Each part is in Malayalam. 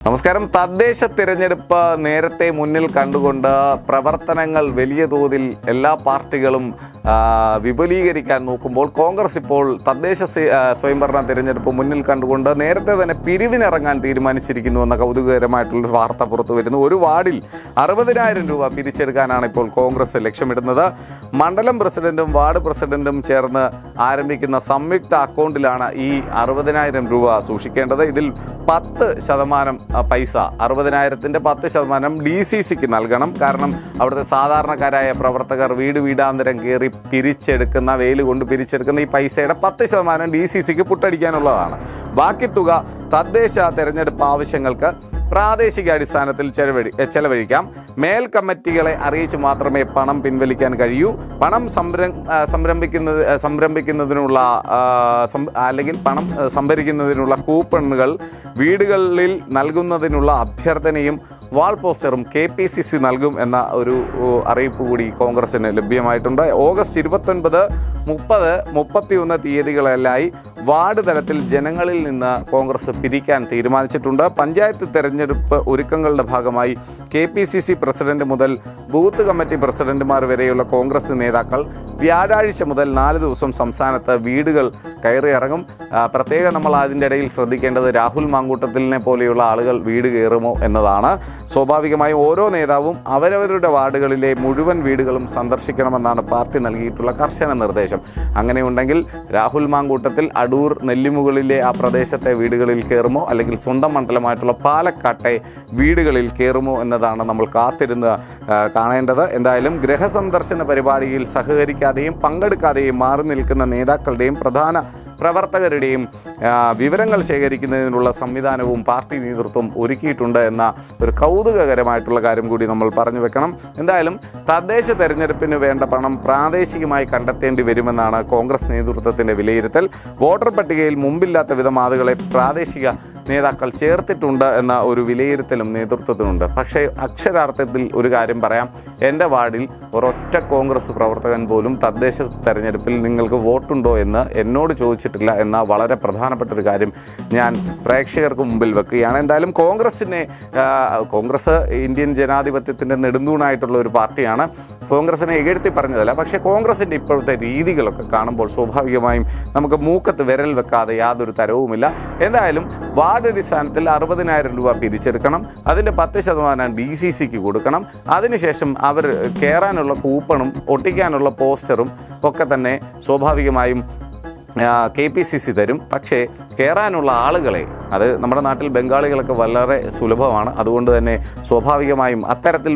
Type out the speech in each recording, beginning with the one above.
നമസ്കാരം. തദ്ദേശ തിരഞ്ഞെടുപ്പ് നേരത്തെ മുന്നിൽ കണ്ടുകൊണ്ട് പ്രവർത്തനങ്ങൾ വലിയ തോതിൽ എല്ലാ പാർട്ടികളും വിപുലീകരിക്കാൻ നോക്കുമ്പോൾ കോൺഗ്രസ് ഇപ്പോൾ തദ്ദേശ സ്വയംഭരണ തിരഞ്ഞെടുപ്പ് മുന്നിൽ കണ്ടുകൊണ്ട് നേരത്തെ തന്നെ പിരിവിനിറങ്ങാൻ തീരുമാനിച്ചിരിക്കുന്നു എന്ന കൗതുകകരമായിട്ടുള്ള വാർത്ത പുറത്തു വരുന്നു. ഒരു വാർഡിൽ അറുപതിനായിരം രൂപ പിരിച്ചെടുക്കാനാണ് ഇപ്പോൾ കോൺഗ്രസ് ലക്ഷ്യമിടുന്നത്. മണ്ഡലം പ്രസിഡന്റും വാർഡ് പ്രസിഡന്റും ചേർന്ന് ആരംഭിക്കുന്ന സംയുക്ത അക്കൗണ്ടിലാണ് ഈ അറുപതിനായിരം രൂപ സൂക്ഷിക്കേണ്ടത്. ഇതിൽ പത്ത് ശതമാനം പൈസ അറുപതിനായിരത്തിന്റെ പത്ത് ശതമാനം ഡി സി സിക്ക് നൽകണം. കാരണം അവിടുത്തെ സാധാരണക്കാരായ പ്രവർത്തകർ വീട് വീടാന്തരം കയറി പിരിച്ചെടുക്കുന്ന വെയിൽ കൊണ്ട് പിരിച്ചെടുക്കുന്ന ഈ പൈസയുടെ പത്ത് ശതമാനം ഡി സി സിക്ക് പുട്ടടിക്കാനുള്ളതാണ്. ബാക്കി തുക തദ്ദേശ തെരഞ്ഞെടുപ്പ് ആവശ്യങ്ങൾക്ക് പ്രാദേശിക അടിസ്ഥാനത്തിൽ ചെലവഴി ചെലവഴിക്കാം. മേൽ കമ്മിറ്റികളെ അറിയിച്ച് മാത്രമേ പണം പിൻവലിക്കാൻ കഴിയൂ. പണം സംരം സംരംഭിക്കുന്നത് സംരംഭിക്കുന്നതിനുള്ള അല്ലെങ്കിൽ പണം സംഭരിക്കുന്നതിനുള്ള കൂപ്പണുകൾ വീടുകളിൽ നൽകുന്നതിനുള്ള അഭ്യർത്ഥനയും വാൾ പോസ്റ്ററും കെ പി സി സി നൽകും എന്ന ഒരു അറിയിപ്പ് കൂടി കോൺഗ്രസിന് ലഭ്യമായിട്ടുണ്ട്. ഓഗസ്റ്റ് ഇരുപത്തൊൻപത് മുപ്പത് മുപ്പത്തിയൊന്ന് തീയതികളിലായി വാർഡ് തലത്തിൽ ജനങ്ങളിൽ നിന്ന് കോൺഗ്രസ് പിരിക്കാൻ തീരുമാനിച്ചിട്ടുണ്ട്. പഞ്ചായത്ത് തെരഞ്ഞെടുപ്പ് ഒരുക്കങ്ങളുടെ ഭാഗമായി K P C C president മുതൽ ബൂത്ത് കമ്മിറ്റി പ്രസിഡന്റുമാർ വരെയുള്ള കോൺഗ്രസ് നേതാക്കൾ വ്യാഴാഴ്ച മുതൽ നാല് ദിവസം സംസ്ഥാനത്ത് വീടുകൾ കയറിയിറങ്ങും പ്രത്യേകം നമ്മൾ അതിന്റെ ഇടയിൽ ശ്രദ്ധിക്കേണ്ടത് രാഹുൽ മാങ്കൂട്ടത്തിലിനെ പോലെയുള്ള ആളുകൾ വീട് കയറുമോ എന്നതാണ്. സ്വാഭാവികമായും ഓരോ നേതാവും അവരവരുടെ വാർഡുകളിലെ മുഴുവൻ വീടുകളും സന്ദർശിക്കണമെന്നാണ് പാർട്ടി നൽകിയിട്ടുള്ള കർശന നിർദ്ദേശം. അങ്ങനെയുണ്ടെങ്കിൽ രാഹുൽ മാങ്കൂട്ടത്തിൽ അടൂർ നെല്ലിമുകളിലെ ആ പ്രദേശത്തെ വീടുകളിൽ കയറുമോ? അല്ലെങ്കിൽ സ്വന്തം മണ്ഡലമായിട്ടുള്ള പാലക്കാട്ടെ വീടുകളിൽ കയറുമോ എന്നതാണ് നമ്മൾ കാത്തിരുന്ന് കാണേണ്ടത്. എന്തായാലും ഗൃഹസന്ദർശന പരിപാടിയിൽ സഹകരിക്കാതെയും പങ്കെടുക്കാതെയും മാറി നിൽക്കുന്ന നേതാക്കളുടെയും പ്രധാന പ്രവർത്തകരുടെയും വിവരങ്ങൾ ശേഖരിക്കുന്നതിനുള്ള സംവിധാനവും പാർട്ടി നേതൃത്വം ഒരുക്കിയിട്ടുണ്ട് എന്ന ഒരു കൗതുകകരമായിട്ടുള്ള കാര്യം കൂടി നമ്മൾ പറഞ്ഞു വെക്കണം. എന്തായാലും തദ്ദേശ തെരഞ്ഞെടുപ്പിന് വേണ്ട പണം പ്രാദേശികമായി കണ്ടെത്തേണ്ടി വരുമെന്നാണ് കോൺഗ്രസ് നേതൃത്വത്തിന്റെ വിലയിരുത്തൽ. വോട്ടർ പട്ടികയിൽ മുമ്പില്ലാത്ത വിധം ആളുകളെ പ്രാദേശിക നേതാക്കൾ ചേർത്തിട്ടുണ്ട് എന്ന ഒരു വിലയിരുത്തലും നേതൃത്വത്തിനുണ്ട്. പക്ഷേ അക്ഷരാർത്ഥത്തിൽ ഒരു കാര്യം പറയാം. എന്റെ വാർഡിൽ ഒരൊറ്റ കോൺഗ്രസ് പ്രവർത്തകൻ പോലും തദ്ദേശ തെരഞ്ഞെടുപ്പിൽ നിങ്ങൾക്ക് വോട്ടുണ്ടോ എന്ന് എന്നോട് ചോദിച്ചിട്ടില്ല എന്ന വളരെ പ്രധാനപ്പെട്ട ഒരു കാര്യം ഞാൻ പ്രേക്ഷകർക്ക് മുമ്പിൽ വെക്കുകയാണ്. എന്തായാലും കോൺഗ്രസിനെ കോൺഗ്രസ് ഇന്ത്യൻ ജനാധിപത്യത്തിന്റെ നെടുന്തൂണായിട്ടുള്ള ഒരു പാർട്ടിയാണ്. കോൺഗ്രസിനെ എഴുത്തി പറഞ്ഞതല്ല. പക്ഷേ കോൺഗ്രസിന്റെ ഇപ്പോഴത്തെ രീതികളൊക്കെ കാണുമ്പോൾ സ്വാഭാവികമായും നമുക്ക് മൂക്കത്ത് വിരൽ വെക്കാതെ യാതൊരു തരവുമില്ല. എന്തായാലും വാർഡ് അടിസ്ഥാനത്തിൽ അറുപതിനായിരം രൂപ പിരിച്ചെടുക്കണം. അതിന്റെ പത്ത് ശതമാനം ഡി സി സിക്ക് കൊടുക്കണം. അതിനുശേഷം അവർ കയറാനുള്ള കൂപ്പണും ഒട്ടിക്കാനുള്ള പോസ്റ്ററും ഒക്കെ തന്നെ സ്വാഭാവികമായും കെ പി സി സി തരും. പക്ഷേ കയറാനുള്ള ആളുകളെ അത് നമ്മുടെ നാട്ടിൽ ബംഗാളികളൊക്കെ വളരെ സുലഭമാണ്. അതുകൊണ്ട് തന്നെ സ്വാഭാവികമായും അത്തരത്തിൽ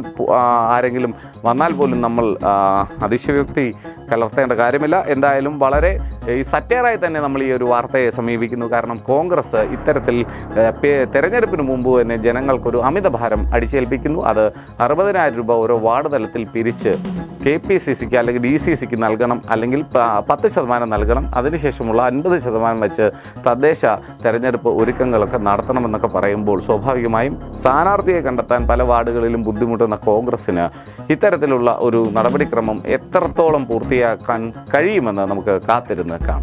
ആരെങ്കിലും വന്നാൽ പോലും നമ്മൾ അതിശയോക്തി കലർത്തേണ്ട കാര്യമില്ല. എന്തായാലും വളരെ ഈ സറ്റേറായി തന്നെ നമ്മൾ ഈ ഒരു വാർത്തയെ സമീപിക്കുന്നു. കാരണം കോൺഗ്രസ് ഇത്തരത്തിൽ തെരഞ്ഞെടുപ്പിന് മുമ്പ് തന്നെ ജനങ്ങൾക്കൊരു അമിതഭാരം അടിച്ചേൽപ്പിക്കുന്നു. അത് അറുപതിനായിരം രൂപ ഓരോ വാർഡ് തലത്തിൽ പിരിച്ച് കെ പി സി സിക്ക് അല്ലെങ്കിൽ ഡി സി സിക്ക് നൽകണം. അല്ലെങ്കിൽ പത്ത് ശതമാനം നൽകണം. അതിനുശേഷമുള്ള അൻപത് ശതമാനം വെച്ച് തദ്ദേശ തെരഞ്ഞെടുപ്പ് ഒരുക്കങ്ങളൊക്കെ നടത്തണമെന്നൊക്കെ പറയുമ്പോൾ സ്വാഭാവികമായും സ്ഥാനാർത്ഥിയെ കണ്ടെത്താൻ പല വാർഡുകളിലും ബുദ്ധിമുട്ടുന്ന കോൺഗ്രസ്സിന് ഇത്തരത്തിലുള്ള ഒരു നടപടിക്രമം എത്രത്തോളം പൂർത്തിയാക്കാൻ കഴിയുമെന്ന് നമുക്ക് കാത്തിരുന്ന് കാണാം.